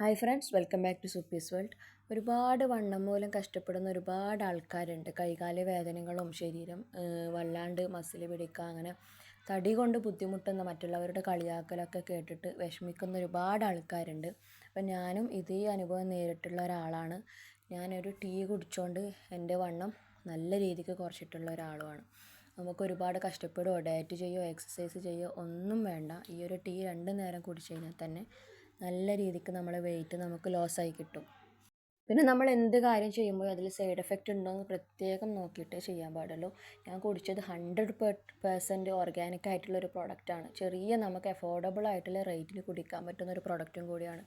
Hi friends welcome back to സുപ്പീസ് world. ഒരുപാട് വണ്ണം മൂലം കഷ്ടപ്പെടുന്ന ഒരുപാട് ആൾക്കാരുണ്ട്. കൈകാല വേദനകളും ശരീരം വല്ലാണ്ട് മസിൽ പിടിക്കുക അങ്ങനെ തടി കൊണ്ട് ബുദ്ധിമുട്ടുന്ന മറ്റുള്ളവരുടെ കളിയാക്കലൊക്കെ കേട്ടിട്ട് വിഷമിക്കുന്ന ഒരുപാട് ആൾക്കാരുണ്ട്. അപ്പം ഞാനും ഇതേ അനുഭവം നേരിട്ടുള്ള ഒരാളാണ്. ഞാനൊരു ടീ കുടിച്ചുകൊണ്ട് എന്റെ വണ്ണം നല്ല രീതിക്ക് കുറച്ചിട്ടുള്ള ഒരാളുമാണ്. നമുക്ക് ഒരുപാട് കഷ്ടപ്പെടുകയോ ഡയറ്റ് ചെയ്യുകയോ എക്സസൈസ് ചെയ്യുകയോ ഒന്നും വേണ്ട. ഈ ഒരു ടീ രണ്ട് നേരം കുടിച്ചു കഴിഞ്ഞാൽ തന്നെ നല്ല രീതിക്ക് നമ്മളെ വെയിറ്റ് നമുക്ക് ലോസായി കിട്ടും. പിന്നെ നമ്മൾ എന്ത് കാര്യം ചെയ്യുമ്പോഴും അതിൽ സൈഡ് എഫക്റ്റ് ഉണ്ടോ എന്ന് പ്രത്യേകം നോക്കിയിട്ടേ ചെയ്യാൻ പാടുള്ളൂ. ഞാൻ കുടിച്ചത് ഹൺഡ്രഡ് പേഴ്സന്റ് ഓർഗാനിക് ആയിട്ടുള്ള ഒരു പ്രോഡക്റ്റാണ് ചെറിയ നമുക്ക് അഫോർഡബിൾ ആയിട്ടുള്ള റേറ്റിന് കുടിക്കാൻ പറ്റുന്ന ഒരു പ്രോഡക്റ്റും കൂടിയാണ്.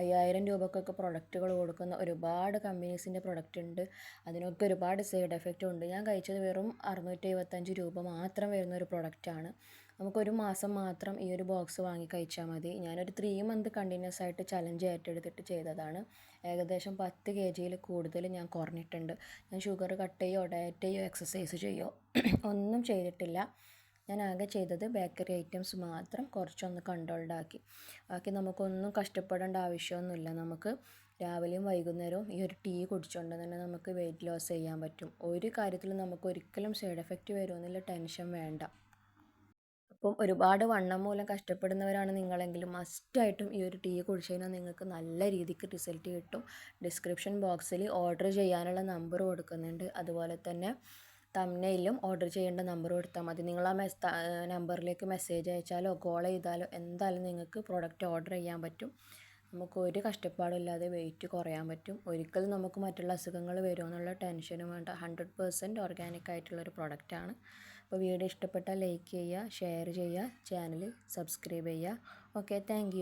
അയ്യായിരം രൂപക്കൊക്കെ പ്രോഡക്റ്റുകൾ കൊടുക്കുന്ന ഒരുപാട് കമ്പനീസിന്റെ പ്രോഡക്റ്റ് ഉണ്ട്. അതിനൊക്കെ ഒരുപാട് സൈഡ് എഫക്റ്റ് ഉണ്ട്. ഞാൻ കഴിച്ചത് വെറും അറുന്നൂറ്റി എഴുപത്തഞ്ച് രൂപ മാത്രം വരുന്ന ഒരു പ്രൊഡക്റ്റാണ് നമുക്കൊരു മാസം മാത്രം ഈ ഒരു ബോക്സ് വാങ്ങി കഴിച്ചാൽ മതി. ഞാനൊരു ത്രീ മന്ത് കണ്ടിന്യൂസ് ആയിട്ട് ചലഞ്ച് ഏറ്റെടുത്തിട്ട് ചെയ്തതാണ്. ഏകദേശം പത്ത് കെ ജിയിൽ കൂടുതൽ ഞാൻ കുറഞ്ഞിട്ടുണ്ട്. ഞാൻ ഷുഗർ കട്ട് ചെയ്യോ ഡയറ്റ് ചെയ്യോ എക്സസൈസ് ചെയ്യോ ഒന്നും ചെയ്തിട്ടില്ല. ഞാൻ ആകെ ചെയ്തത് ബേക്കറി ഐറ്റംസ് മാത്രം കുറച്ചൊന്ന് കൺട്രോൾഡ് ആക്കി. ബാക്കി നമുക്കൊന്നും കഷ്ടപ്പെടേണ്ട ആവശ്യമൊന്നുമില്ല. നമുക്ക് രാവിലെയും വൈകുന്നേരവും ഈ ഒരു ടീ കുടിച്ചുകൊണ്ട് തന്നെ നമുക്ക് വെയിറ്റ് ലോസ് ചെയ്യാൻ പറ്റും. ഒരു കാര്യത്തിലും നമുക്ക് ഒരിക്കലും സൈഡ് എഫക്റ്റ് വരുമെന്നുള്ള ടെൻഷൻ വേണ്ട. അപ്പം ഒരുപാട് വണ്ണം മൂലം കഷ്ടപ്പെടുന്നവരാണ് നിങ്ങളെങ്കിൽ മസ്റ്റായിട്ടും ഈ ഒരു ടീ കുടിച്ചു കഴിഞ്ഞാൽ നിങ്ങൾക്ക് നല്ല രീതിക്ക് റിസൾട്ട് കിട്ടും. ഡിസ്ക്രിപ്ഷൻ ബോക്സിൽ ഓർഡർ ചെയ്യാനുള്ള നമ്പർ കൊടുക്കുന്നുണ്ട്. അതുപോലെ തന്നെ തമ്നയിലും ഓർഡർ ചെയ്യേണ്ട നമ്പർ കൊടുത്താൽ മതി. നിങ്ങൾ ആ മെസ് നമ്പറിലേക്ക് മെസ്സേജ് അയച്ചാലോ കോൾ ചെയ്താലോ എന്തായാലും നിങ്ങൾക്ക് പ്രോഡക്റ്റ് ഓർഡർ ചെയ്യാൻ പറ്റും. നമുക്ക് ഒരു കഷ്ടപ്പാടും ഇല്ലാതെ വെയിറ്റ് കുറയാൻ പറ്റും. ഒരിക്കലും നമുക്ക് മറ്റുള്ള അസുഖങ്ങൾ വരുമോ എന്നുള്ള ടെൻഷനും വേണ്ട. ഹൺഡ്രഡ് പേഴ്സന്റ് ഓർഗാനിക് ആയിട്ടുള്ളൊരു പ്രൊഡക്റ്റാണ് അപ്പോൾ വീഡിയോ ഇഷ്ടപ്പെട്ടാൽ ലൈക്ക് ചെയ്യുക ഷെയർ ചെയ്യുക ചാനൽ സബ്സ്ക്രൈബ് ചെയ്യുക. Okay thank